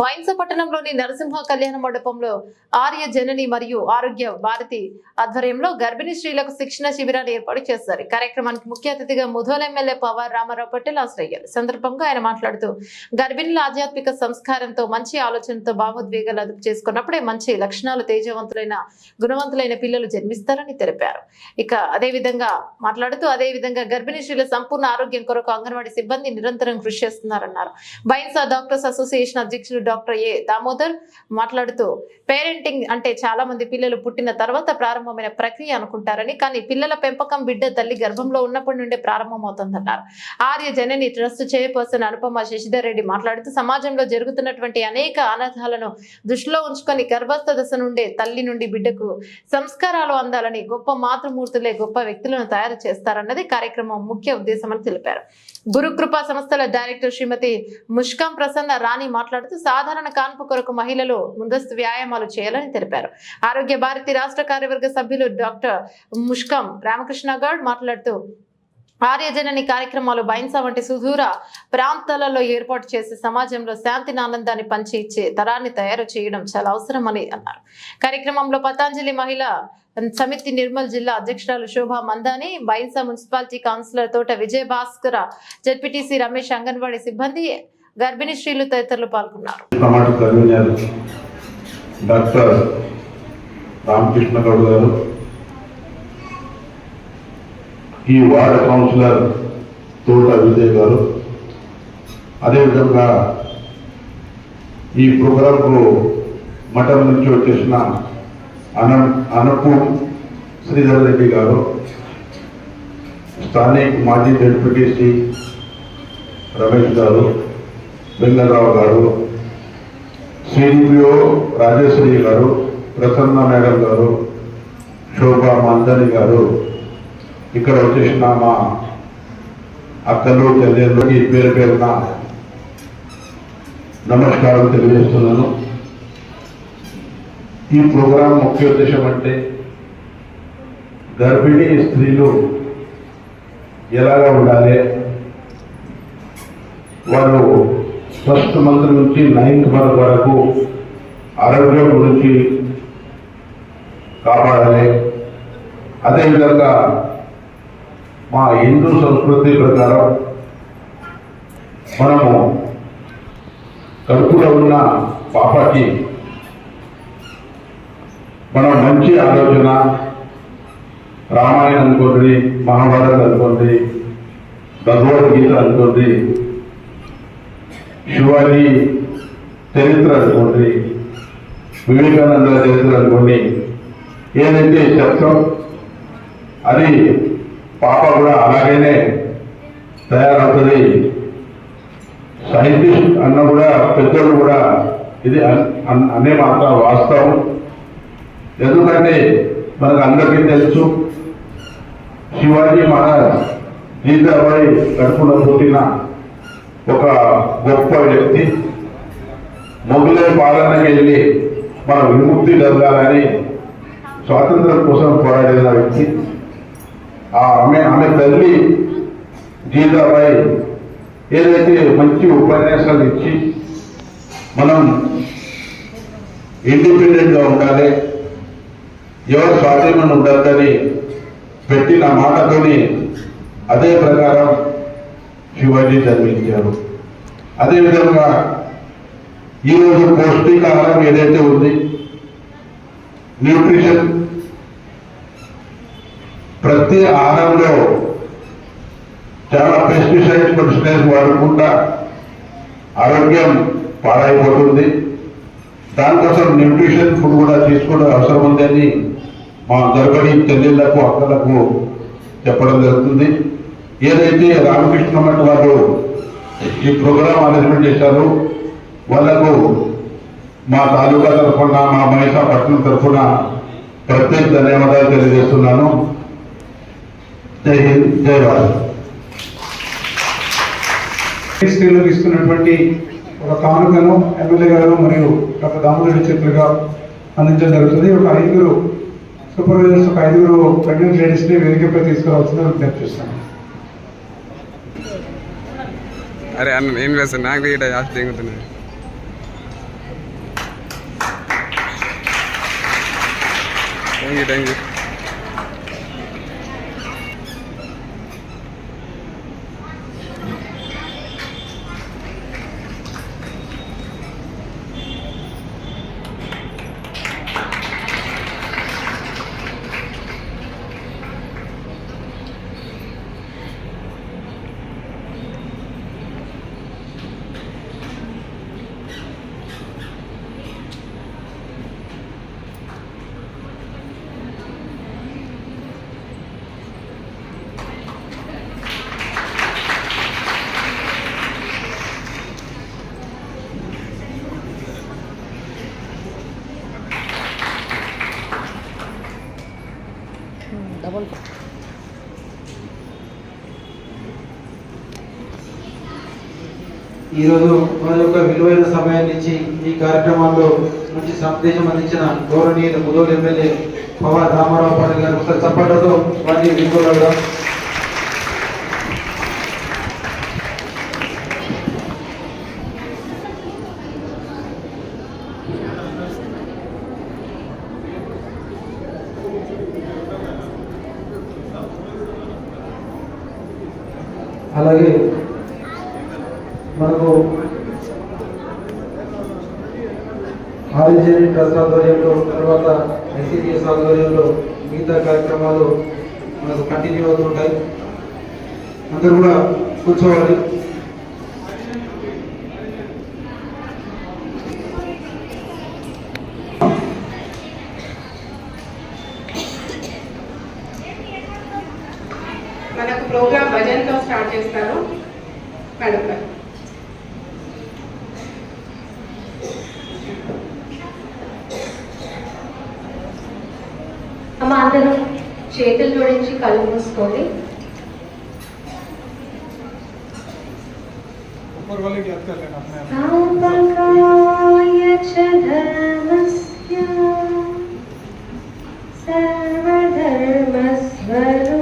బైన్స పట్టణంలోని నరసింహ కళ్యాణ మండపంలో ఆర్య జనని మరియు ఆరోగ్య భారతి ఆధ్వర్యంలో గర్భిణీ స్త్రీలకు శిక్షణ శిబిరాన్ని ఏర్పాటు చేశారు. కార్యక్రమానికి ముఖ్య అతిథిగా ముధోల్ ఎమ్మెల్యే పవార్ రామారావు పటేల్ హాజరయ్యారు. సందర్భంగా ఆయన మాట్లాడుతూ గర్భిణీల ఆధ్యాత్మిక సంస్కారంతో మంచి ఆలోచనతో భావోద్వేగాలు అదుపు చేసుకున్నప్పుడే మంచి లక్షణాలు తేజవంతులైన గుణవంతులైన పిల్లలు జన్మిస్తారని తెలిపారు. ఇక అదేవిధంగా మాట్లాడుతూ అదే విధంగా గర్భిణీ స్త్రీల సంపూర్ణ ఆరోగ్యం కొరకు అంగన్వాడీ సిబ్బంది నిరంతరం కృషి చేస్తున్నారన్నారు. Bhainsa doctors association doctor A Damodar మాట్లాడుతూ పేరెంటింగ్ అంటే చాలా మంది పిల్లలు పుట్టిన తర్వాత ప్రారంభమైన ప్రక్రియ అనుకుంటారని కానీ పిల్లల పెంపకం బిడ్డ తల్లి గర్భంలో ఉన్నప్పటి నుండే ప్రారంభమవుతుందన్నారు. ఆర్య జనని ట్రస్ట్ చైర్పర్సన్ అనుపమ శశిధర్ రెడ్డి మాట్లాడుతూ సమాజంలో జరుగుతున్నటువంటి అనేక అనర్థాలను దృష్టిలో ఉంచుకొని గర్భస్థ దశ నుండే తల్లి నుండి బిడ్డకు సంస్కారాలు అందాలని గొప్ప మాతృమూర్తులే గొప్ప వ్యక్తులను తయారు చేస్తారన్నది కార్యక్రమం ముఖ్య ఉద్దేశమని తెలిపారు. గురుకృప సంస్థల డైరెక్టర్ శ్రీమతి ముష్కాం ప్రసన్న రాణి మాట్లాడుతూ సాధారణ కాన్పు కొరకు మహిళలు ముందస్తు వ్యాయామాలు చేయాలని తెలిపారు. ఆరోగ్య భారతి రాష్ట్ర కార్యవర్గ సభ్యులు డాక్టర్ ముష్కం రామకృష్ణ గౌడ్ మాట్లాడుతూ ఆర్యజనని కార్యక్రమాలు బైన్సా వంటి సుదూర ప్రాంతాలలో ఏర్పాటు చేసి సమాజంలో శాంతిని ఆనందాన్ని పంచి ఇచ్చే తరాన్ని తయారు చేయడం చాలా అవసరమని అన్నారు. కార్యక్రమంలో పతాంజలి మహిళ సమితి నిర్మల్ జిల్లా అధ్యక్షురాలు Shobha Mandani Bhainsa municipality councillor Thota Vijaya Bhaskar ZPTC Ramesh anganwadi సిబ్బంది గర్భిణీ స్త్రీలు తదితరులు పాల్గొన్నారు. డాక్టర్ రామకృష్ణ గౌడ్ గారు ఈ వార్డ్ కౌన్సిలర్ తోట విజయ్ గారు అదేవిధంగా ఈ ప్రోగ్రాంకు మఠం నుంచి వచ్చేసిన అన అనపు శ్రీధర్ రెడ్డి గారు స్థానిక మాజీ జడ్పీటీసీ రమేష్ గారు వెంకటరావు గారు సిడిపిఓ రాజేశ్వరి గారు ప్రసన్న మేడం గారు శోభా మందని గారు ఇక్కడ వచ్చేసిన మా అక్కలు చెల్లెళ్ళకి పేరు పేరున నమస్కారం తెలియజేస్తున్నాను. ఈ ప్రోగ్రాం ముఖ్య ఉద్దేశం అంటే గర్భిణీ స్త్రీలు ఎలాగా ఉండాలి? వాళ్ళు ఫస్ట్ మంత్ నుంచి నైన్త్ మంత్ వరకు ఆరోగ్యం గురించి కాపాడాలి. అదేవిధంగా మా హిందూ సంస్కృతి ప్రకారం మనము కడుపులో ఉన్న పాపకి మనం మంచి ఆలోచన రామాయణం అనుకోండి మహాభారతం అనుకోండి భగవద్గీత అనుకోండి శివాజీ చరిత్ర అనుకోండి వివేకానంద చరిత్ర అనుకోండి ఏదైతే చెప్తాం అది పాప కూడా అలాగనే తయారవుతుంది. సైంటిస్ట్ అన్న కూడా పెద్దలు కూడా ఇది అన్- అనే మాట వాస్తవం. ఎందుకంటే మనకు అందరికీ తెలుసు శివాజీ మహారాజ్ జీతాబాయి కడుపున పుట్టిన ఒక గొప్ప వ్యక్తి. మొఘలై పాలనకి వెళ్ళి మన విముక్తి జరగాలని స్వాతంత్రం కోసం పోరాడిన వ్యక్తి. ఆ ఆమె ఆమె తల్లి జీతాబాయి ఏదైతే మంచి ఉపన్యాసాలు ఇచ్చి మనం ఇండిపెండెంట్గా ఉండాలి ఎవరు స్వాధీనం ఉండద్దని పెట్టిన మాటతోని అదే ప్రకారం శివాజీ జన్మించారు అదేవిధంగా ఈరోజు పౌష్టికాహారం ఏదైతే ఉంది న్యూట్రిషన్ ప్రతి ఆహారంలో చాలా పెస్టిసైడ్స్ పెస్టిసైడ్స్ వాడకుండా ఆరోగ్యం పాడైపోతుంది. దానికోసం న్యూట్రిషన్ ఫుడ్ కూడా తీసుకోవడం అవసరం ఉందని మా గర్భిణీ చెల్లెళ్ళకు అక్కలకు చెప్పడం జరుగుతుంది. ఏదైతే రామకృష్ణ మఠ్ వారు ఈ ప్రోగ్రాం అరేంజ్మెంట్ చేశారో వాళ్ళకు మా తాలూకా తరఫున మా మహిళా తరఫున ప్రత్యేక ధన్యవాదాలు తెలియజేస్తున్నాను. జై హింద్ జై భారత్. స్త్రీలకు ఇస్తున్నటువంటి ఒక కానుకను ఎమ్మెల్యే గారు మరియు డాక్టర్ దామోదరి చేతులుగా అందించడం జరుగుతుంది. ఒక ఐదుగురు సూపర్వైజర్స్ ఒక ఐదుగురు ప్రెగ్నెంట్ లేడీస్ని వేదికపై తీసుకురావాల్సిందని విజ్ఞప్తి చేస్తాను ಅರೆ ಅನ್ನ ಏನು ಬೇಸ ನಾಲ್ಕು ಗಿಡ ಜಾಸ್ತಿ ಹೆಂಗುತ್ತಾನೆ ಹೆಂಗಿದೆ ಹೆಂಗೆ డబల్ ఈరోజు మన యొక్క విలువైన సమయాన్ని ఇచ్చి ఈ కార్యక్రమాల్లో మంచి సందేశం అందించిన గౌరవనీయులు ముదోలు ఎమ్మెల్యే పవన్ రామారావు పాటిల్ గారు ఒకసారి చప్పట్లతో వారిని విలువలుగా అలాగే మనకు ఆదిజని ట్రస్ట్ ఆధ్వర్యంలో తర్వాత ఐసీడీఎస్ ఆధ్వర్యంలో మిగతా కార్యక్రమాలు మనకు కంటిన్యూ అవుతుంటాయి. అందరూ కూడా కూర్చోవాలి. మనకు ప్రోగ్రామ్ భజన్తో స్టార్ట్ చేస్తారు మేడం గారు అమ్మ అందరూ చేతులు జోడించి కళ్ళు మూసుకోండి ऊपर वाले की याद कर लेना अपने आप स्थापकाय